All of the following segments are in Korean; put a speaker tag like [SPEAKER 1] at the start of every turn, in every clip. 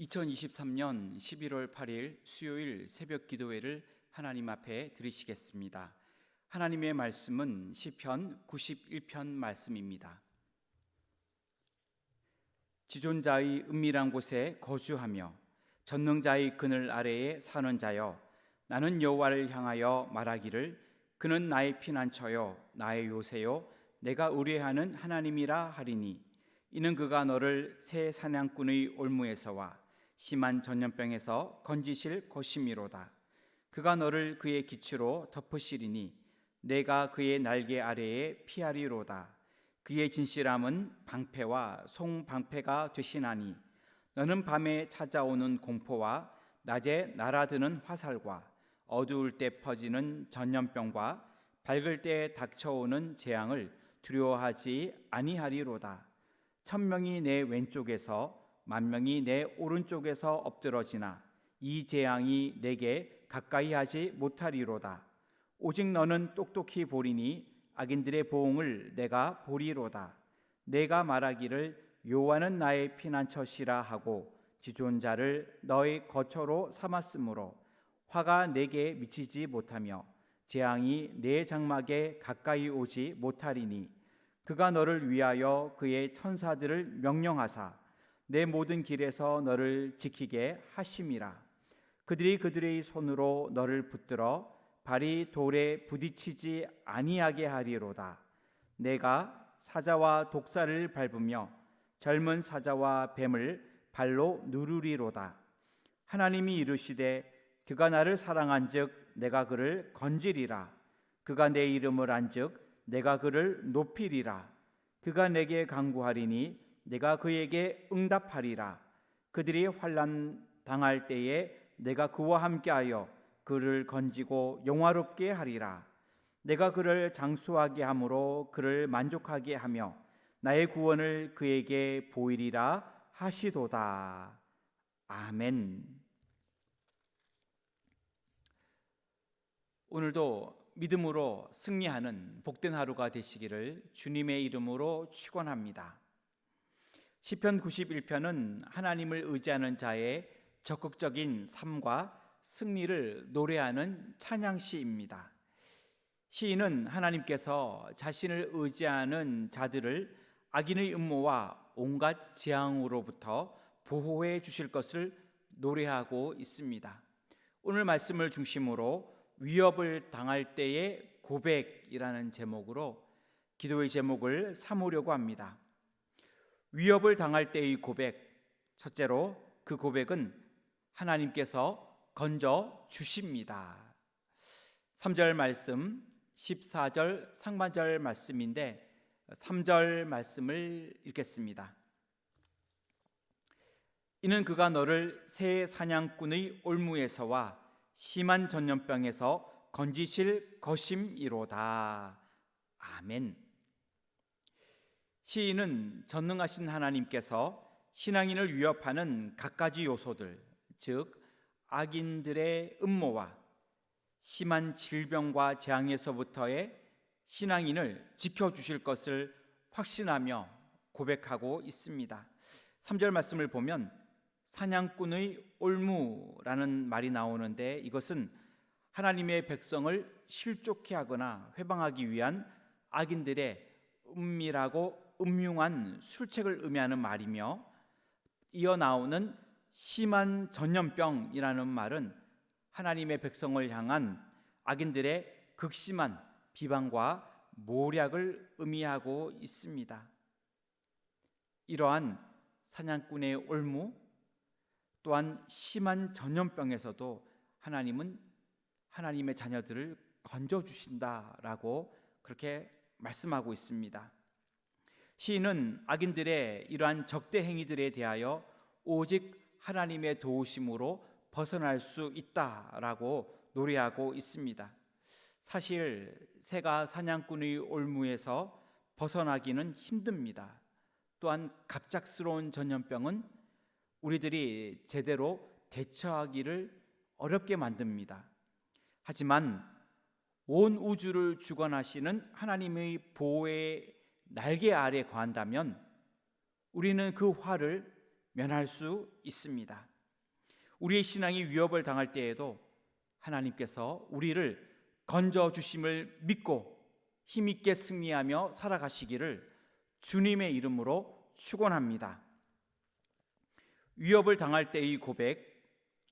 [SPEAKER 1] 2023년 11월 8일 수요일 새벽 기도회를 하나님 앞에 드리시겠습니다. 하나님의 말씀은 시편 91편 말씀입니다. 지존자의 은밀한 곳에 거주하며 전능자의 그늘 아래에 사는 자여 나는 여호와를 향하여 말하기를 그는 나의 피난처요 나의 요새요 내가 의뢰하는 하나님이라 하리니 이는 그가 너를 새 사냥꾼의 올무에서와 심한 전염병에서 건지실 것이미로다. 그가 너를 그의 기치로 덮으시리니 내가 그의 날개 아래에 피하리로다. 그의 진실함은 방패와 송방패가 되시나니 너는 밤에 찾아오는 공포와 낮에 날아드는 화살과 어두울 때 퍼지는 전염병과 밝을 때 닥쳐오는 재앙을 두려워하지 아니하리로다. 천명이 내 왼쪽에서 만 명이 내 오른쪽에서 엎드러지나 이 재앙이 내게 가까이 하지 못하리로다. 오직 너는 똑똑히 보리니 악인들의 보응을 내가 보리로다. 내가 말하기를 요한은 나의 피난처시라 하고 지존자를 너의 거처로 삼았으므로 화가 내게 미치지 못하며 재앙이 내 장막에 가까이 오지 못하리니 그가 너를 위하여 그의 천사들을 명령하사 내 모든 길에서 너를 지키게 하심이라. 그들이 그들의 손으로 너를 붙들어 발이 돌에 부딪히지 아니하게 하리로다. 내가 사자와 독사를 밟으며 젊은 사자와 뱀을 발로 누르리로다. 하나님이 이르시되 그가 나를 사랑한즉 내가 그를 건지리라. 그가 내 이름을 안즉 내가 그를 높이리라. 그가 내게 강구하리니 내가 그에게 응답하리라. 그들이 환난 당할 때에 내가 그와 함께하여 그를 건지고 영화롭게 하리라. 내가 그를 장수하게 함으로 그를 만족하게 하며 나의 구원을 그에게 보이리라 하시도다. 아멘. 오늘도 믿음으로 승리하는 복된 하루가 되시기를 주님의 이름으로 축원합니다. 시편 91편은 하나님을 의지하는 자의 적극적인 삶과 승리를 노래하는 찬양시입니다. 시인은 하나님께서 자신을 의지하는 자들을 악인의 음모와 온갖 재앙으로부터 보호해 주실 것을 노래하고 있습니다. 오늘 말씀을 중심으로 위협을 당할 때의 고백이라는 제목으로 기도의 제목을 삼으려고 합니다. 위협을 당할 때의 고백. 첫째로 그 고백은 하나님께서 건져 주십니다. 3절 말씀, 14절 상반절 말씀인데 3절 말씀을 읽겠습니다. 이는 그가 너를 새 사냥꾼의 올무에서와 심한 전염병에서 건지실 것임이로다. 아멘. 시인은 전능하신 하나님께서 신앙인을 위협하는 갖가지 요소들, 즉 악인들의 음모와 심한 질병과 재앙에서부터의 신앙인을 지켜 주실 것을 확신하며 고백하고 있습니다. 3절 말씀을 보면 사냥꾼의 올무라는 말이 나오는데 이것은 하나님의 백성을 실족해 하거나 회방하기 위한 악인들의 은밀하고 음흉한 술책을 의미하는 말이며 이어 나오는 심한 전염병이라는 말은 하나님의 백성을 향한 악인들의 극심한 비방과 모략을 의미하고 있습니다. 이러한 사냥꾼의 올무 또한 심한 전염병에서도 하나님은 하나님의 자녀들을 건져 주신다라고 그렇게 말씀하고 있습니다. 시인은 악인들의 이러한 적대 행위들에 대하여 오직 하나님의 도우심으로 벗어날 수 있다라고 노래하고 있습니다. 사실 새가 사냥꾼의 올무에서 벗어나기는 힘듭니다. 또한 갑작스러운 전염병은 우리들이 제대로 대처하기를 어렵게 만듭니다. 하지만 온 우주를 주관하시는 하나님의 보호의 날개 아래 거한다면 우리는 그 화를 면할 수 있습니다. 우리의 신앙이 위협을 당할 때에도 하나님께서 우리를 건져 주심을 믿고 힘 있게 승리하며 살아가시기를 주님의 이름으로 축원합니다. 위협을 당할 때의 고백,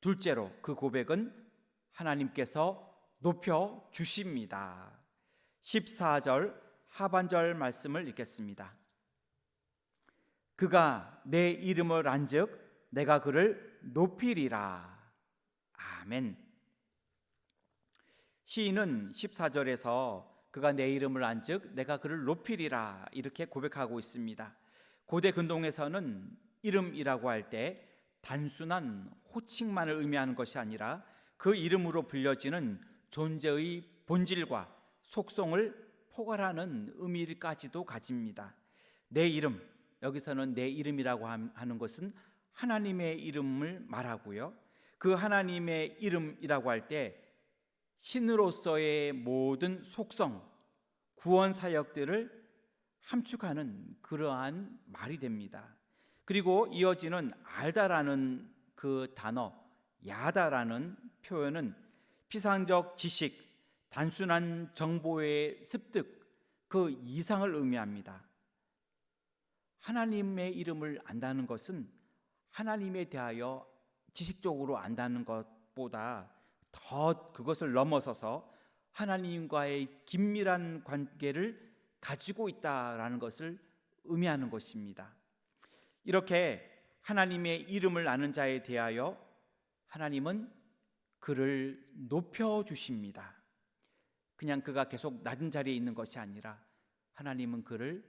[SPEAKER 1] 둘째로 그 고백은 하나님께서 높여 주십니다. 14절 하반절 말씀을 읽겠습니다. 그가 내 이름을 안즉 내가 그를 높이리라. 아멘. 시인은 14절에서 그가 내 이름을 안즉 내가 그를 높이리라 이렇게 고백하고 있습니다. 고대 근동에서는 이름이라고 할 때 단순한 호칭만을 의미하는 것이 아니라 그 이름으로 불려지는 존재의 본질과 속성을 포괄하는 의미까지도 가집니다. 내 이름 여기서는 내 이름이라고 하는 것은 하나님의 이름을 말하고요. 그 하나님의 이름이라고 할 때 신으로서의 모든 속성, 구원 사역들을 함축하는 그러한 말이 됩니다. 그리고 이어지는 알다라는 그 단어, 야다라는 표현은 피상적 지식, 단순한 정보의 습득, 그 이상을 의미합니다. 하나님의 이름을 안다는 것은 하나님에 대하여 지식적으로 안다는 것보다 더 그것을 넘어서서 하나님과의 긴밀한 관계를 가지고 있다라는 것을 의미하는 것입니다. 이렇게 하나님의 이름을 아는 자에 대하여 하나님은 그를 높여 주십니다. 그냥 그가 계속 낮은 자리에 있는 것이 아니라 하나님은 그를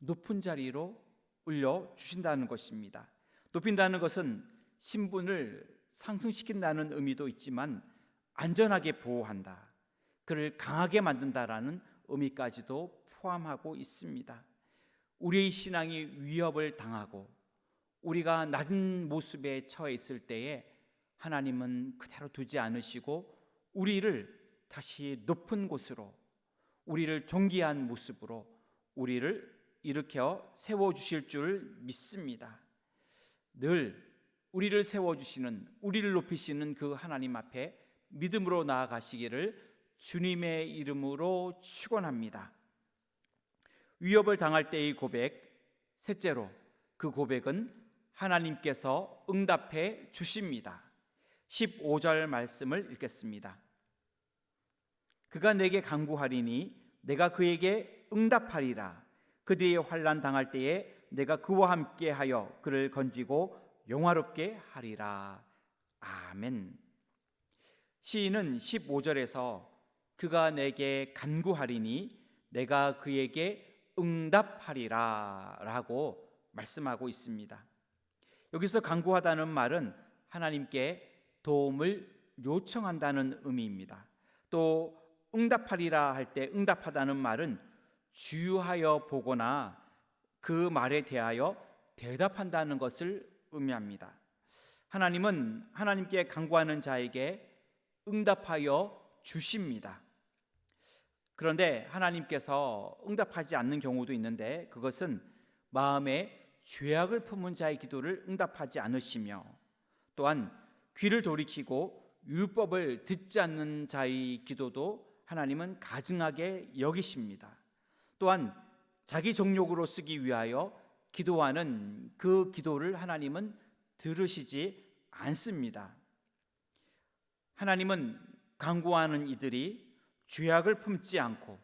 [SPEAKER 1] 높은 자리로 올려 주신다는 것입니다. 높인다는 것은 신분을 상승시킨다는 의미도 있지만 안전하게 보호한다. 그를 강하게 만든다라는 의미까지도 포함하고 있습니다. 우리의 신앙이 위협을 당하고 우리가 낮은 모습에 처해 있을 때에 하나님은 그대로 두지 않으시고 우리를 다시 높은 곳으로 우리를 존귀한 모습으로 우리를 일으켜 세워 주실 줄 믿습니다. 늘 우리를 세워 주시는 우리를 높이시는 그 하나님 앞에 믿음으로 나아가시기를 주님의 이름으로 축원합니다. 위협을 당할 때의 고백 셋째로 그 고백은 하나님께서 응답해 주십니다. 15절 말씀을 읽겠습니다. 그가 내게 강구하리니 내가 그에게 응답하리라. 그들이 환난 당할 때에 내가 그와 함께 하여 그를 건지고 영화롭게 하리라. 아멘. 시인은 15절에서 그가 내게 간구하리니 내가 그에게 응답하리라라고 말씀하고 있습니다. 여기서 간구하다는 말은 하나님께 도움을 요청한다는 의미입니다. 또 응답하리라 할 때 응답하다는 말은 주유하여 보거나 그 말에 대하여 대답한다는 것을 의미합니다. 하나님은 하나님께 간구하는 자에게 응답하여 주십니다. 그런데 하나님께서 응답하지 않는 경우도 있는데 그것은 마음에 죄악을 품은 자의 기도를 응답하지 않으시며 또한 귀를 돌이키고 율법을 듣지 않는 자의 기도도 하나님은 가증하게 여기십니다. 또한 자기 정욕으로 쓰기 위하여 기도하는 그 기도를 하나님은 들으시지 않습니다. 하나님은 강구하는 이들이 죄악을 품지 않고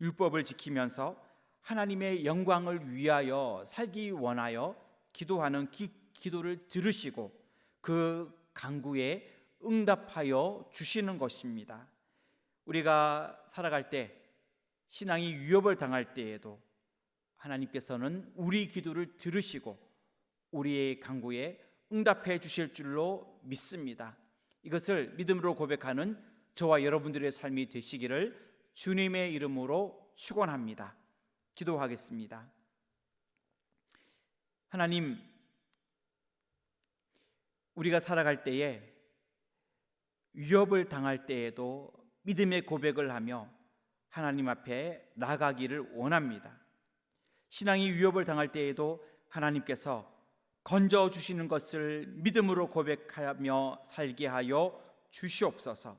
[SPEAKER 1] 율법을 지키면서 하나님의 영광을 위하여 살기 원하여 기도하는 기, 기도를 들으시고 그 강구에 응답하여 주시는 것입니다. 우리가 살아갈 때 신앙이 위협을 당할 때에도 하나님께서는 우리 기도를 들으시고 우리의 강구에 응답해 주실 줄로 믿습니다. 이것을 믿음으로 고백하는 저와 여러분들의 삶이 되시기를 주님의 이름으로 축원합니다. 기도하겠습니다. 하나님 우리가 살아갈 때에 위협을 당할 때에도 믿음의 고백을 하며 하나님 앞에 나가기를 원합니다. 신앙이 위협을 당할 때에도 하나님께서 건져 주시는 것을 믿음으로 고백하며 살게 하여 주시옵소서.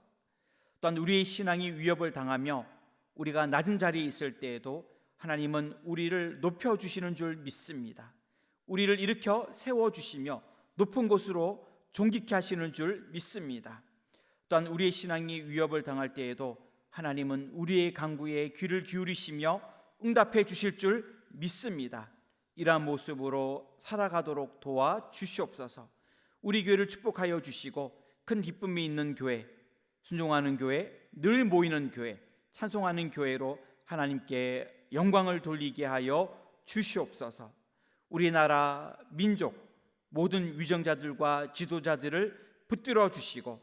[SPEAKER 1] 또한 우리의 신앙이 위협을 당하며 우리가 낮은 자리에 있을 때에도 하나님은 우리를 높여 주시는 줄 믿습니다. 우리를 일으켜 세워 주시며 높은 곳으로 존귀케 하시는 줄 믿습니다. 또한 우리의 신앙이 위협을 당할 때에도 하나님은 우리의 강구에 귀를 기울이시며 응답해 주실 줄 믿습니다. 이러한 모습으로 살아가도록 도와 주시옵소서. 우리 교회를 축복하여 주시고 큰 기쁨이 있는 교회, 순종하는 교회, 늘 모이는 교회, 찬송하는 교회로 하나님께 영광을 돌리게 하여 주시옵소서. 우리나라 민족 모든 위정자들과 지도자들을 붙들어 주시고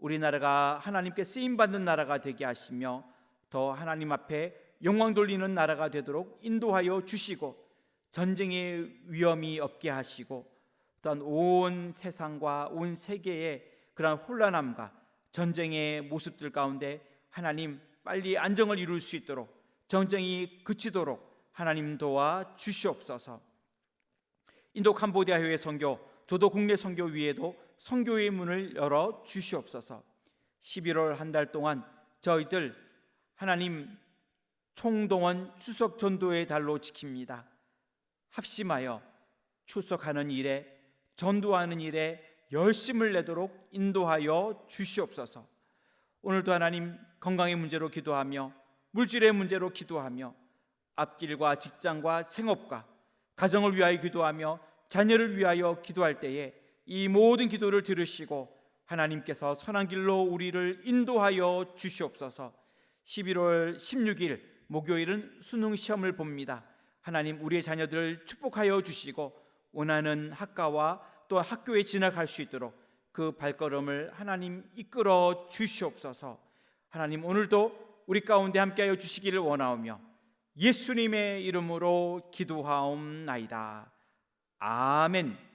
[SPEAKER 1] 우리나라가 하나님께 쓰임 받는 나라가 되게 하시며 더 하나님 앞에 영광 돌리는 나라가 되도록 인도하여 주시고 전쟁의 위험이 없게 하시고 또한 온 세상과 온 세계의 그러한 혼란함과 전쟁의 모습들 가운데 하나님 빨리 안정을 이룰 수 있도록 전쟁이 그치도록 하나님 도와 주시옵소서. 인도 캄보디아 해외 선교, 저도 국내 선교 위에도 선교의 문을 열어 주시옵소서. 11월 한 달 동안 저희들 하나님 총동원 추석 전도의 달로 지킵니다. 합심하여 출석하는 일에 전도하는 일에 열심을 내도록 인도하여 주시옵소서. 오늘도 하나님 건강의 문제로 기도하며 물질의 문제로 기도하며 앞길과 직장과 생업과 가정을 위하여 기도하며 자녀를 위하여 기도할 때에 이 모든 기도를 들으시고 하나님께서 선한 길로 우리를 인도하여 주시옵소서. 11월 16일 목요일은 수능 시험을 봅니다. 하나님 우리의 자녀들을 축복하여 주시고 원하는 학과와 또 학교에 진학할 수 있도록 그 발걸음을 하나님 이끌어 주시옵소서. 하나님 오늘도 우리 가운데 함께하여 주시기를 원하오며 예수님의 이름으로 기도하옵나이다. 아멘.